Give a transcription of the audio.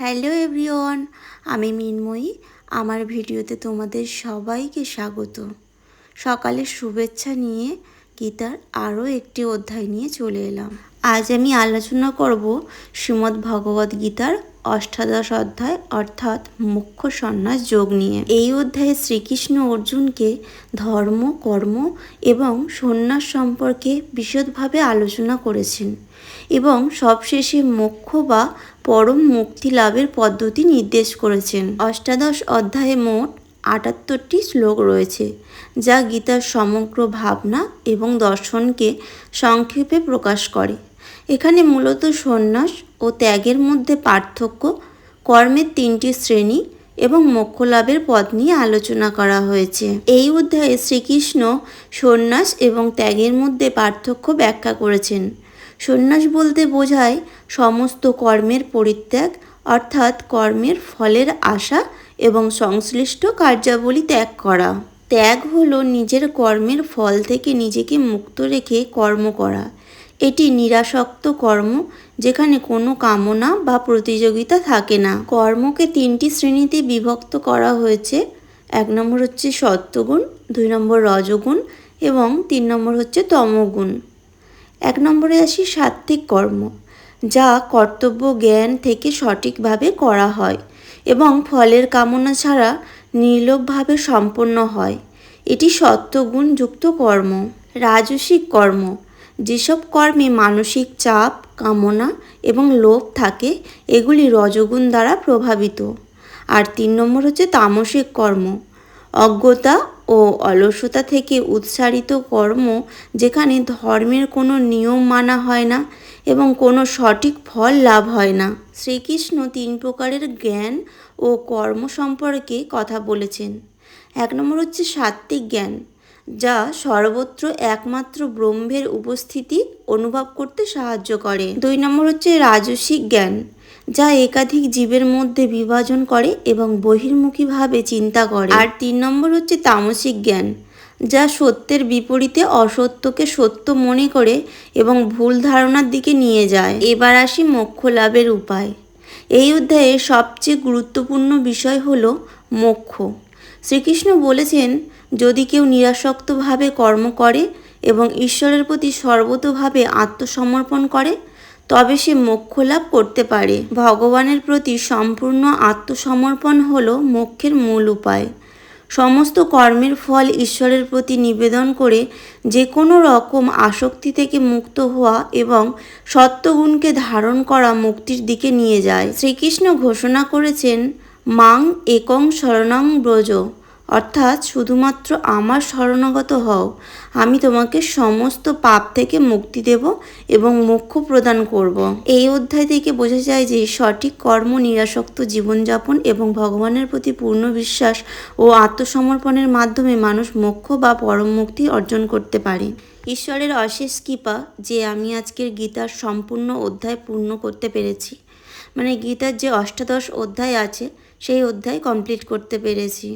Hello everyone, আমি মিনময়ী। আমার ভিডিওতে তোমাদের সবাইকে স্বাগত। সকালে শুভেচ্ছা নিয়ে গীতার আরও একটি অধ্যায় নিয়ে চলে এলাম। আজ আমি আলোচনা করব শ্রীমদ্ ভগবদ্ গীতার অষ্টাদশ অধ্যায়, অর্থাৎ মুখ্য সন্ন্যাস যোগ নিয়ে। এই অধ্যায়ে শ্রীকৃষ্ণ অর্জুনকে ধর্ম, কর্ম এবং সন্ন্যাস সম্পর্কে বিশদভাবে আলোচনা করেছেন এবং সবশেষে মোক্ষ বা পরম মুক্তি লাভের পদ্ধতি নির্দেশ করেছেন। অষ্টাদশ অধ্যায়ে মোট আটাত্তরটি শ্লোক রয়েছে, যা গীতার সমগ্র ভাবনা এবং দর্শনকে সংক্ষেপে প্রকাশ করে। এখানে মূলত সন্ন্যাস ও ত্যাগের মধ্যে পার্থক্য, কর্মের তিনটি শ্রেণি এবং মোক্ষ লাভের পথ নিয়ে আলোচনা করা হয়েছে। এই অধ্যায়ে শ্রীকৃষ্ণ সন্ন্যাস এবং ত্যাগের মধ্যে পার্থক্য ব্যাখ্যা করেছেন। সন্ন্যাস বলতে বোঝায় সমস্ত কর্মের পরিত্যাগ, অর্থাৎ কর্মের ফলের আশা এবং সংশ্লিষ্ট কার্যাবলী ত্যাগ করা। ত্যাগ হলো নিজের কর্মের ফল থেকে নিজেকে মুক্ত রেখে কর্ম করা। এটি নিরাসক্ত কর্ম যেখানে কোনো কামনা বা প্রতিযোগিতা থাকে না। কর্মকে তিনটি শ্রেণীতে বিভক্ত করা হয়েছে। এক নম্বর হচ্ছে সত্যগুণ, দুই নম্বর রজগুণ এবং তিন নম্বর হচ্ছে তমগুণ। এক নম্বরে আসি সাত্ত্বিক কর্ম, যা কর্তব্য জ্ঞান থেকে সঠিকভাবে করা হয় এবং ফলের কামনা ছাড়া নির্লোভভাবে সম্পন্ন হয়। এটি সত্যগুণযুক্ত কর্ম রাজসিক কর্ম। যেসব কর্মে মানসিক চাপ, কামনা এবং লোভ থাকে, এগুলি রজগুণ দ্বারা প্রভাবিত। আর তিন নম্বর হচ্ছে তামসিক কর্ম। অজ্ঞতা ও অলসতা থেকে উৎসারিত কর্ম যেখানে ধর্মের কোনো নিয়ম মানা হয় না এবং কোনো সঠিক ফল লাভ হয় না। শ্রীকৃষ্ণ তিন প্রকারের জ্ঞান ও কর্ম সম্পর্কে কথা বলেছেন। এক নম্বর হচ্ছে সাত্ত্বিক জ্ঞান। যা সর্বত্র একমাত্র ব্রহ্মের উপস্থিতি অনুভব করতে সাহায্য করে। দুই নম্বর হচ্ছে রাজসিক জ্ঞান, যা একাধিক জীবের মধ্যে বিভাজন করে এবং বহির্মুখীভাবে চিন্তা করে। আর তিন নম্বর হচ্ছে তামসিক জ্ঞান, যা সত্যের বিপরীতে অসত্যকে সত্য মনে করে এবং ভুল ধারণার দিকে নিয়ে যায়। এবার আসি মোক্ষ লাভের উপায়। এই অধ্যায়ে সবচেয়ে গুরুত্বপূর্ণ বিষয় হল মোক্ষ। শ্রীকৃষ্ণ বলেছেন, যদি কেউ নিরাসক্তভাবে কর্ম করে এবং ঈশ্বরের প্রতি সর্বতভাবে আত্মসমর্পণ করে, তবে সে মোক্ষ লাভ করতে পারে। ভগবানের প্রতি সম্পূর্ণ আত্মসমর্পণ হল মোক্ষের মূল উপায়। সমস্ত কর্মের ফল ঈশ্বরের প্রতি নিবেদন করে যে কোনো রকম আসক্তি থেকে মুক্ত হওয়া এবং সত্যগুণকে ধারণ করা মুক্তির দিকে নিয়ে যায়। শ্রীকৃষ্ণ ঘোষণা করেছেন মাং একং শরণং ব্রজ। অর্থাৎ শুধুমাত্র আমার শরণাগত হও। আমি তোমাকে সমস্ত পাপ থেকে মুক্তি দেব এবং মোক্ষ প্রদান করব। এই অধ্যায় থেকে বোঝা যায় যে সঠিক কর্ম নিরাসক্ত জীবনযাপন এবং ভগবানের প্রতি পূর্ণ বিশ্বাস ও আত্মসমর্পণের মাধ্যমে মানুষ মোক্ষ বা পরম মুক্তি অর্জন করতে পারে। ঈশ্বরের অশেষ কৃপা যে আমি আজকের গীতার সম্পূর্ণ অধ্যায় পূর্ণ করতে পেরেছি। মানে গীতার যে অষ্টাদশ অধ্যায় আছে সেই অধ্যায় কমপ্লিট করতে পেরেছি।